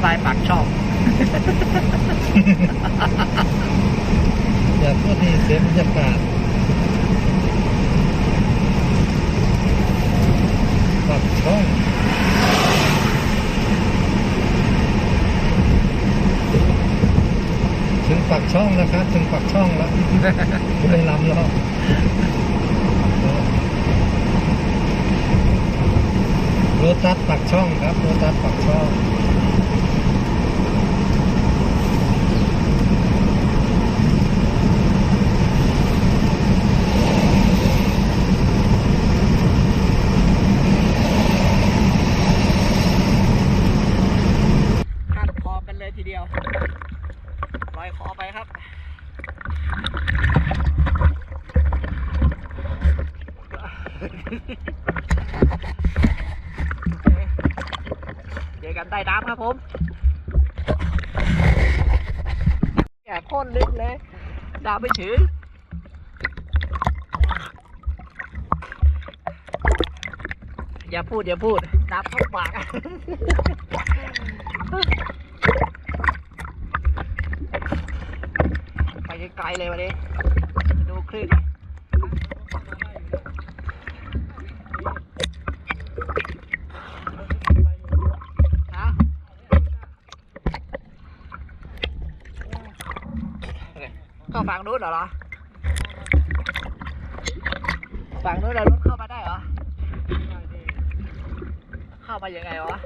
ไฟปากช่องอย่าพูดนี่เสียบรรยากาศปักช่องถึงปักช่องนะครับ ถึงปักช่องแล้วบุรีรัมย์แล้วโรตัสปักช่องครับโรตัสปักช่อง คาดคอกันเลยทีเดียวลอยคอไปครับ เจอกันใต้น้ำครับผมแย่โค่นลึกเลย ดาว ไม่ถืออย่าพูด อย่าพูดดับเข้าปากไปไกลๆเลยวันนี้ ดูคลื่นฮะ เข้าฝั่งนู้นเหรอเหรอฝั่งนู้นเรารถเข้ามาได้เหรอ เข้ามายังไงวะ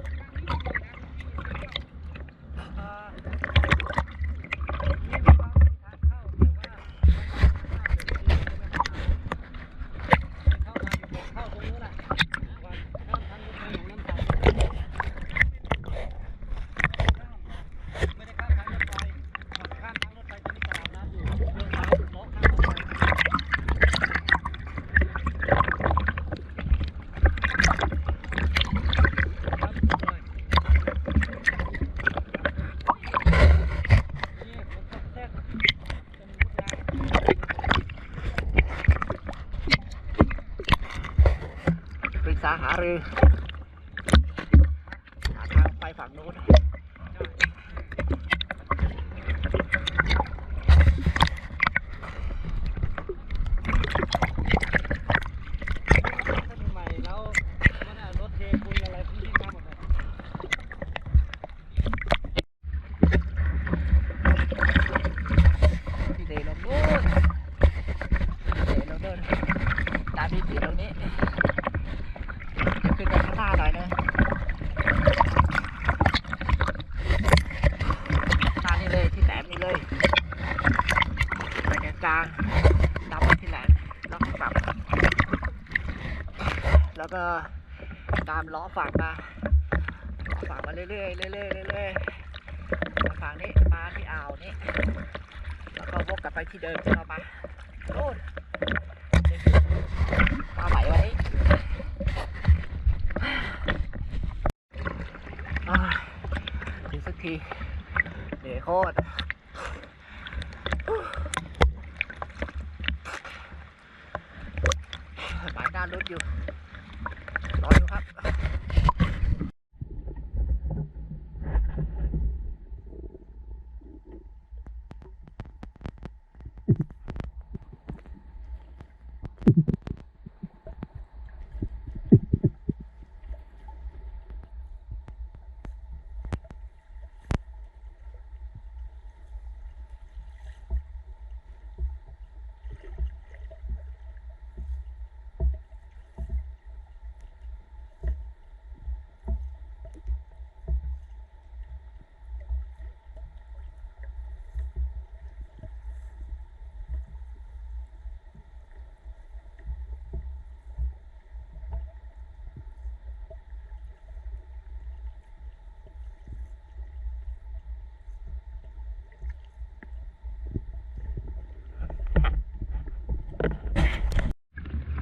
ปรึกษาหารือหาทางไปฝั่งนู้น ใหม่แล้วมันเอารถเทปุยอะไรพวกนี้มาหมดเลย ที่เดลงนู้นเดลงนู้นตามที่สีตรงนี้จะขึ้นไปข้างหน้าหน่อยนะหน้านี่เลยที่แหลมนี่เลยไปกลางๆดำไปที่แหลมแล้วก็ปรับ แล้วก็ ตามล้อฝั่งมาล้อฝั่งมาเรื่อยๆเรื่อยๆเรื่อยๆมาฝั่งนี้มาที่อ่าวนี้แล้วก็วกกลับไปที่เดิมที่เรามาโน่นปลาไหลไว้ถึงสักทีเหนื่อยโคตรหมายด้านรถอยู่ รออยู่ครับ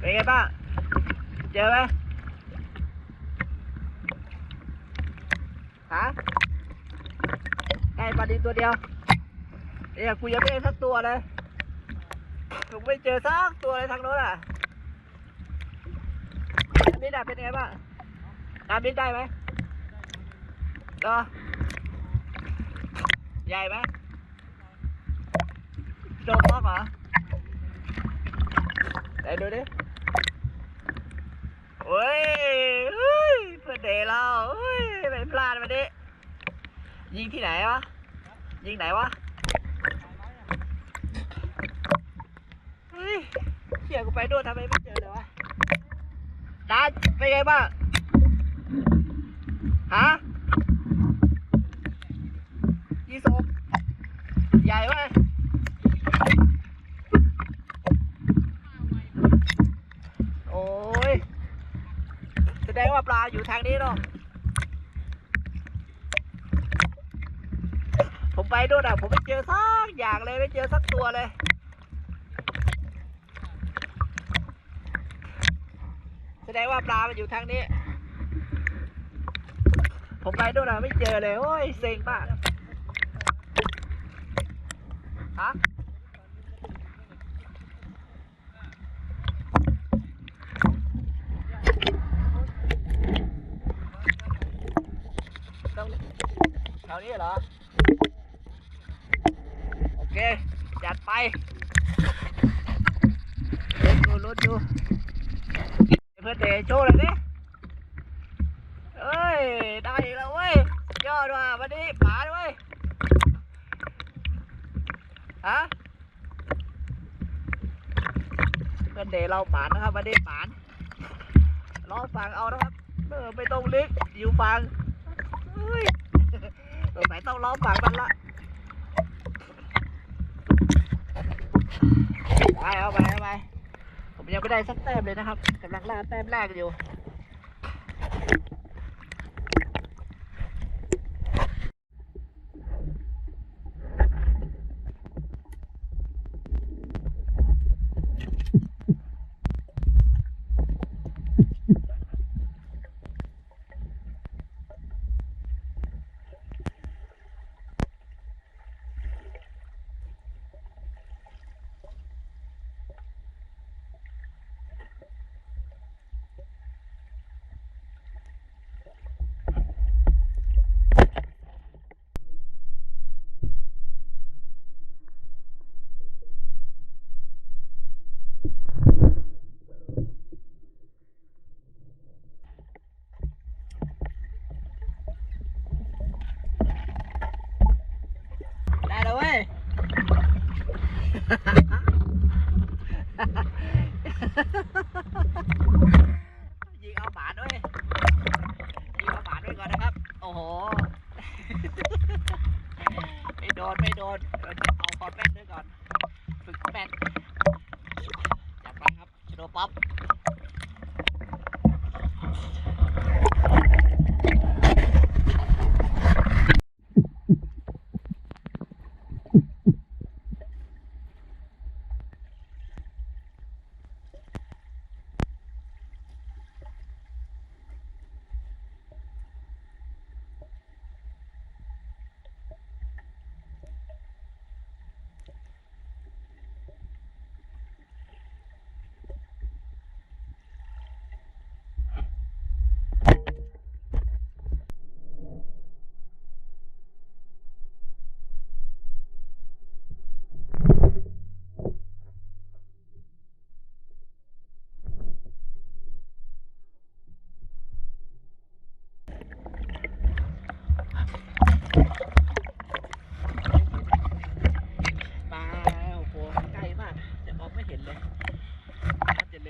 เป้างเจอไหมฮะได้ปลาดินตัวเดียวเนี่ยกูยังไม่ได้สักตัวเลยกูไม่เจอสักตัวเลยทางโน้นอะน้ำบินอะเป็นไงบ้างน้ำบินได้ไหมเหรอใหญ่ไหมโดนมอกเหรอไหนดูดิ เฮ้ยเฮ้ยเพื่อนเดเราเฮ้ยไปพลาดมาดิยิงที่ไหนวะ ยิงไหนวะเฮ้ยเขี่ยกูไปด้วยทำไมไม่เจอเลยวะดานเป็นไงบ้างฮะยี่สกใหญ่เว้ยโอ้ย แสดงว่าปลางนี้เนาะผมไปด้วยอะผมไม่เจอสักอย่างเลยไม่เจอสักตัวเลย แสดงว่าปลามันอยู่ทางนี้ ผมไปด้วยนะไม่เจอเลย โอ้ยเซ็งมากฮะตรงแถวนี้เหรอ โอเค จัดไปลุ้นดูลุ้นดู เพื่อนเดชโชว์เลยดิเอ้ย ได้อีกแล้วเว้ยสุดยอดว่ะวันนี้ป๋าด้วย ฮะ เพื่อเราปานนะครับมาได้ปานรอฟังเอานะครับเออไม่ต้องลึกอยู่ฟังเฮ้ยสงสัยต้องรอฟังมันละไปเอาไปเอาไปผมยังไม่ได้สักแต้มเลยนะครับกำลังล่าแต้มแรกอยู่ Ha ha ha.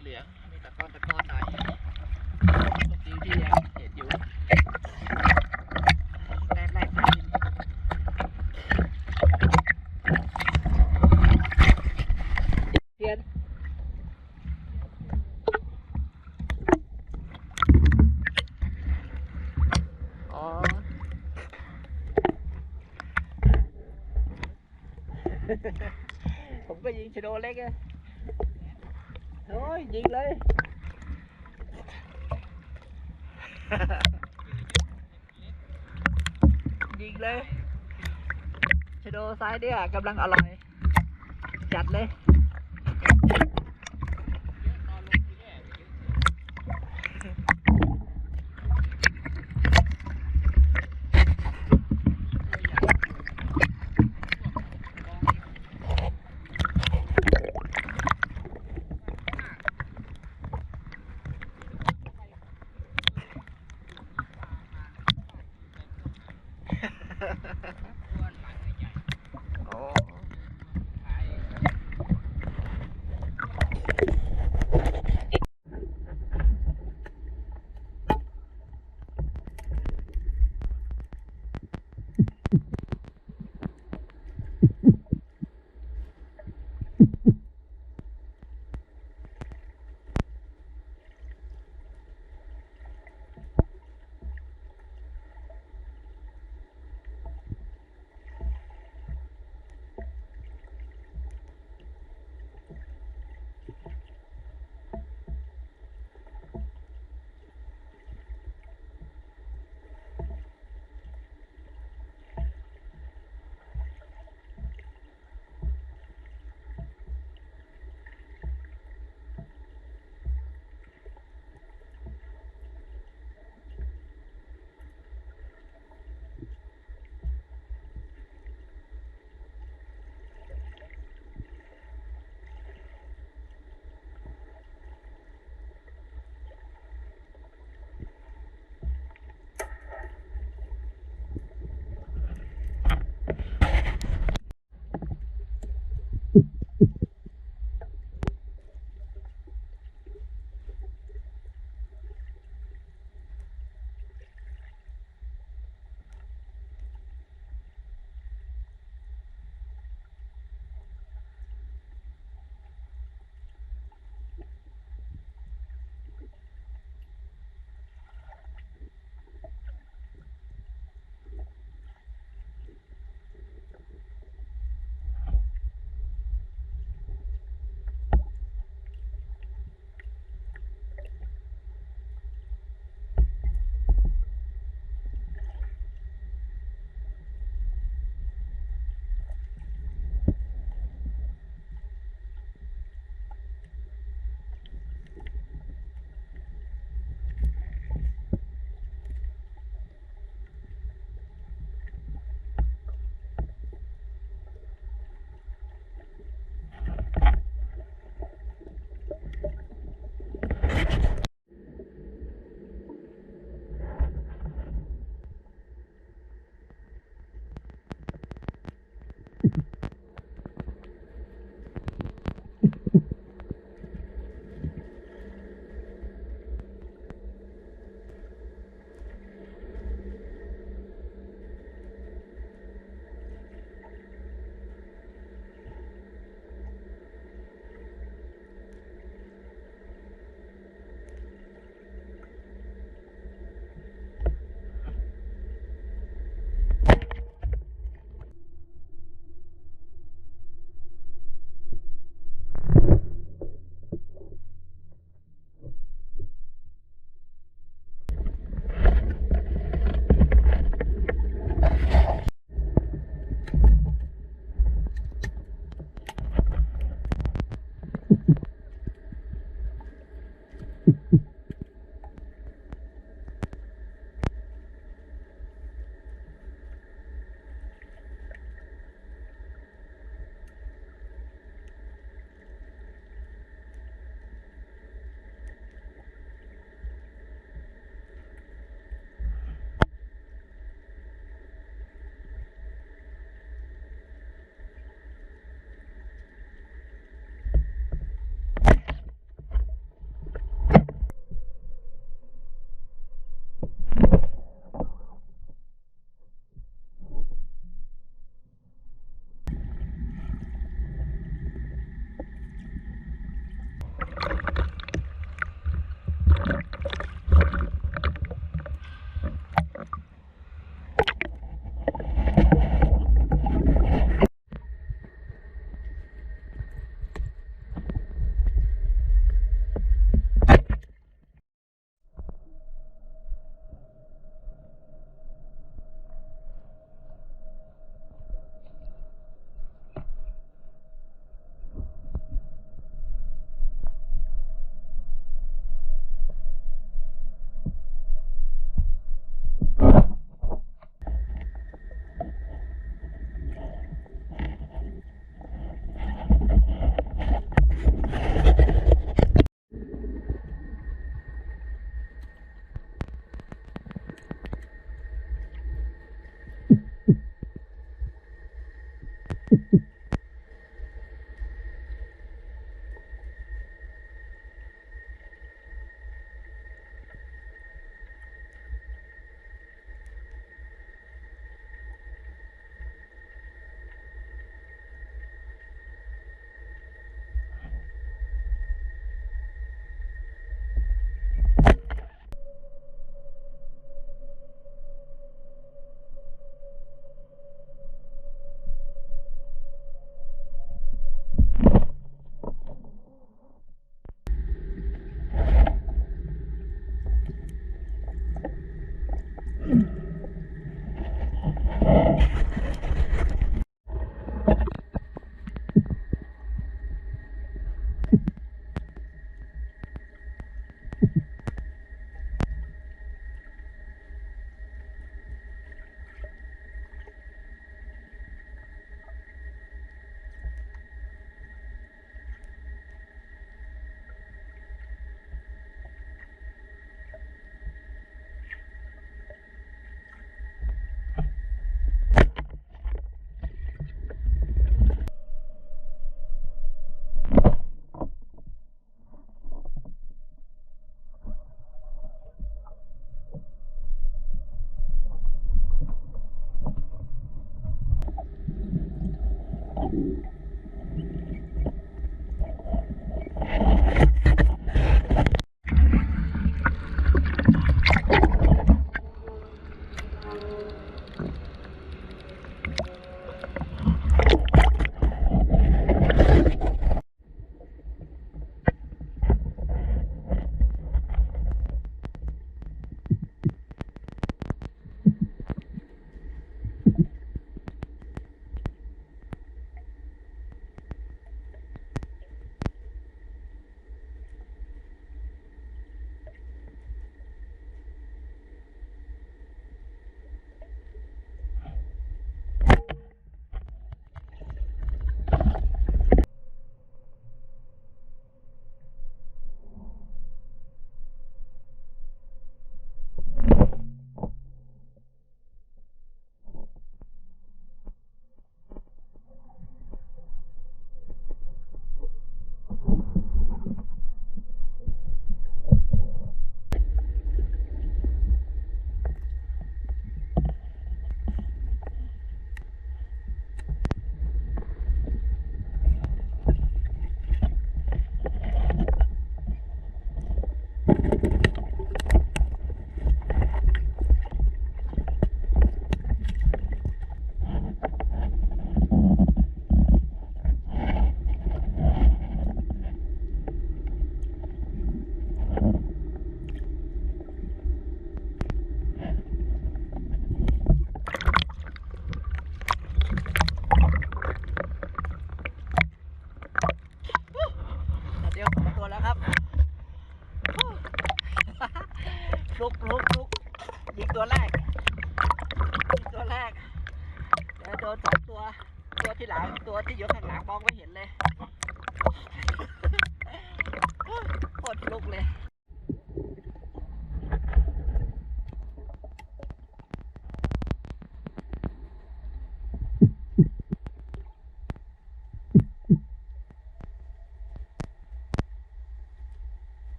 เหลืองๆมีตะกอนตะกอนหน่อยตรงนี้ที่ยังเห็นอยู่แรกแรกๆกินเทียนอ๋อผมก็ยิงชโดเล็กอ้ย ยิงเลย ยิงเลยชโดซ้ายเนี่ยกำลังอร่อย จัดเลย